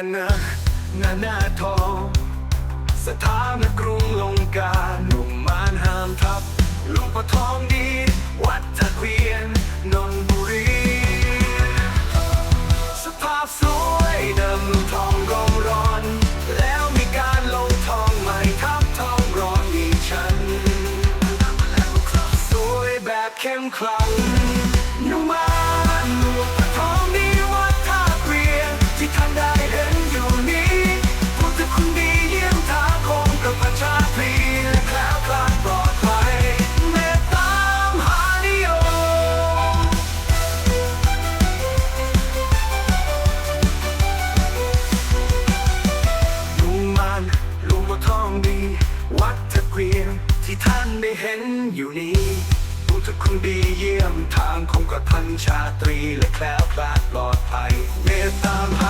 มานะนาหน้าทอง สถานกรุงลงกาหนุ่มมานห้ามทับลวงพ่อทองดี วัดตะเคียนนนบุรี สภาพสวยดิมทองกองร้อน แล้วมีการลงทองใหม่ทับทองร้อนอีฉัน สวยแบบเข้มขลังหนุ่มมา วัดตะเกวียนที่ท่านได้เห็นอยู่นี้พุทธคุณดีเยี่ยมทางคงกับพันชาตรีและแคล้วคลาดปลอดภัยเมตตามหานิยม